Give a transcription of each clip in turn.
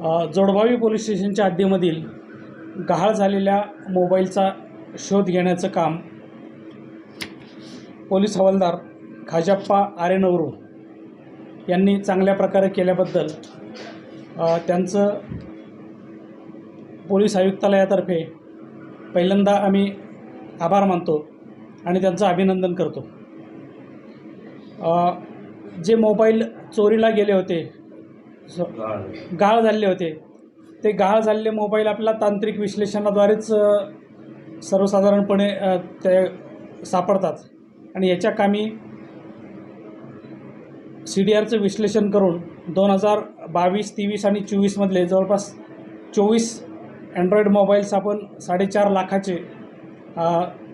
Jodbhavi police स्टेशनच्या हद्दीमधील गहाळ झालेल्या मोबाईलचा शोध घेण्याचं काम पोलीस हवालदार खाजाप्पा आरेनवरू यांनी चांगल्या प्रकारे केल्याबद्दल त्यांचं पोलीस आयुक्तालयातर्फे पहिल्यांदा आम्ही आभार मानतो आणि त्यांचं अभिनंदन करतो. जे मोबाईल चोरीला गेले होते गाळ झालेले होते. ते गाळ झालेले मोबाईल आपल्याला तांत्रिक विश्लेषणाद्वारेच सर्वसाधारणपणे ते सापडतात. आणि याच्या कामी सी डी आरचं विश्लेषण करून दोन हजार बावीस तेवीस आणि चोवीसमधले जवळपास चोवीस अँड्रॉईड मोबाईल्स आपण साडेचार लाखाचे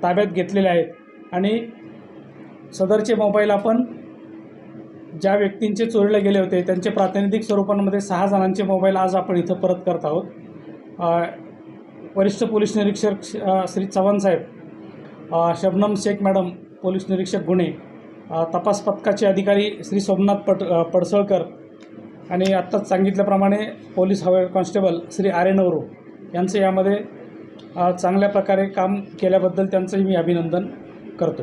ताब्यात घेतलेले आहेत. आणि सदरचे मोबाईल आपण ज्या व्यक्तींचे चोरीला गेले होते त्यांचे प्रातिनिधिक स्वरूपांमध्ये सहा जणांचे मोबाईल आज आपण इथं परत करत आहोत. वरिष्ठ पोलीस निरीक्षक श्री चव्हाण साहेब शबनम शेख मॅडम पोलीस निरीक्षक गुन्हे तपास पथकाचे अधिकारी श्री सोमनाथ पट पडसळकर आणि आत्ताच सांगितल्याप्रमाणे पोलीस हवे कॉन्स्टेबल श्री आर्य नवरू यांचं यामध्ये चांगल्या प्रकारे काम केल्याबद्दल त्यांचंही मी अभिनंदन करतो.